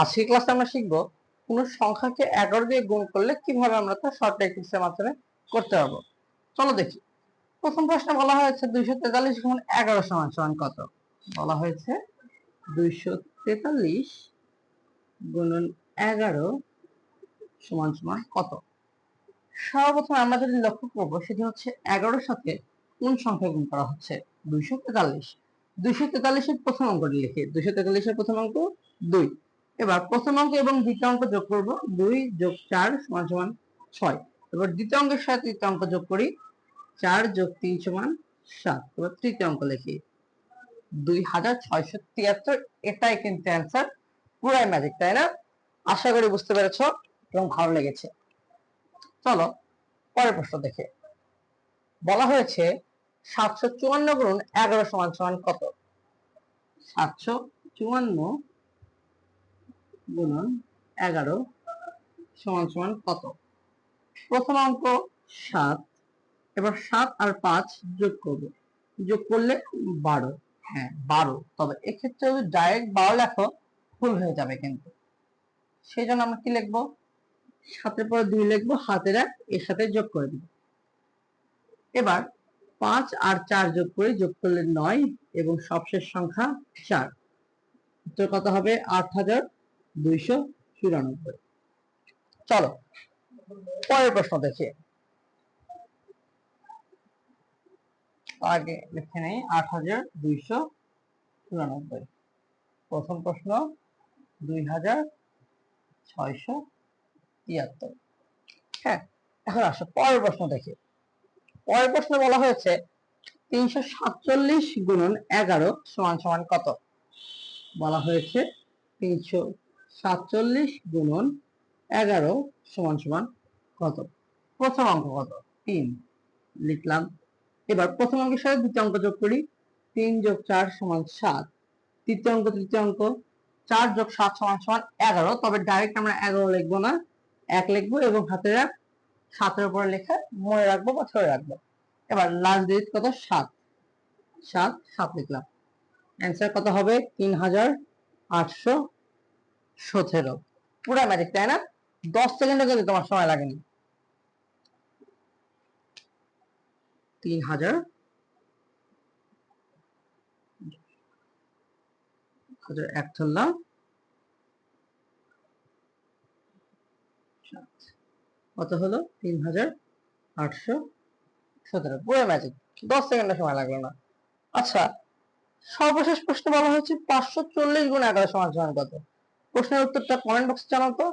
আজকের ক্লাসে আমরা শিখব কোন সংখ্যাকে এগারো দিয়ে গুণ করলে কীভাবে আমরা তা শর্ট টেকনিক্সের মাধ্যমে করতে পারব। চলো দেখি। প্রথম প্রশ্নে বলা হয়েছে দুইশো তেতাল্লিশ গুণ এগারো সমান সমান কত? বলা হয়েছে দুইশো তেতাল্লিশ গুণন এগারো সমান সমান কত? সর্বপ্রথম আমরা যদি লক্ষ্য করব, সেটি হচ্ছে এগারোর সাথে কোন সংখ্যা গুণ করা হচ্ছে? দুইশো তেতাল্লিশ। দুইশো তেতাল্লিশের প্রথম অঙ্কটি লিখি। দুইশো তেতাল্লিশের প্রথম অঙ্ক দুই। এবার প্রথম অঙ্ক এবং দ্বিতীয় অঙ্ক যোগ করব দুই যোগ চার সমান সমান ছয়। এবার দ্বিতীয় অঙ্কের সাথে তৃতীয় অঙ্ক যোগ করি। চার যোগ তিন সমান সাত। এবার তৃতীয় অঙ্ক লিখি। দুই হাজার ছয়শো তিয়াত্তর, এটাই কিন্তু অ্যান্সার পুরাই ম্যাজিক তাই না? আশা করি বুঝতে পেরেছ এবং ভালো লেগেছে। চলো, পরের প্রশ্ন দেখে। বলা হয়েছে সাতশো চুয়ান্ন গুণ এগারো সমান সমান কত? সাতশো চুয়ান্ন গুণন এগারো সমান সমান কত? প্রথম অঙ্ক সাত, এবার সাত আর পাঁচ যোগ করব। যোগ করলে বারো। হ্যাঁ বারো। তবে এক্ষেত্রে যদি ডাইরেক্ট বারো লেখো, ভুল হয়ে যাবে কিন্তু। সেই জন্য আমরা কি লিখব? সাতের পরে দুই লিখব হাতের এক, এর সাথে যোগ করে দিব। এবার পাঁচ আর চার যোগ করে যোগ করলে নয় এবং সবশেষ সংখ্যা চার। উত্তর কত হবে? আট হাজার দুইশো চুরানব্বই। চলো, পরের প্রশ্ন দেখি। আগে লিখে নেই, আট হাজার দুইশো চুরানব্বই। প্রথম প্রশ্ন, দুই হাজার ছয়শো তিয়াত্তর। হ্যাঁ এখন আসো, পরের প্রশ্ন দেখি। পরের প্রশ্নে বলা হয়েছে, তিনশো সাতচল্লিশ গুণন এগারো সমান সমান কত? বলা হয়েছে, তিনশো সাতচল্লিশ গুণন এগারো সমান সমান কত? প্রথম অঙ্ক কত? তিন। লিখলাম। এবার প্রথম অঙ্কের সাথে দ্বিতীয় অঙ্ক যোগ করি। তিন যোগ চার সমান সাত। তৃতীয় অঙ্ক তৃতীয় অঙ্ক। চার যোগ সাত সমান সমান এগারো। তবে ডাইরেক্ট আমরা এগারো লিখব না। এক লিখব এবং হাতের এক। সাতের উপরে লেখা মনে রাখব বা ধরে রাখব। এবার লাস্ট ডিজিট কত? সাত। সাত সাত লিখলাম। অ্যান্সার কত হবে? তিন হাজার আটশো সতেরো। পুরা ম্যাজিক তাই না? দশ সেকেন্ডও কিন্তু তোমার সময় লাগেনি। তিন হাজার। হাজার এক ধরলাম। সাত। কত হলো? তিন হাজার আটশো সতেরো। পুরো ম্যাজিক দশ সেকেন্ডের সময় লাগল না। আচ্ছা সর্বশেষ প্রশ্ন বলা হয়েছে পাঁচশো চল্লিশ গুণ এগারো সমান সমান কত? প্রশ্নের উত্তরটা কমেন্ট বক্সে জানাও তো।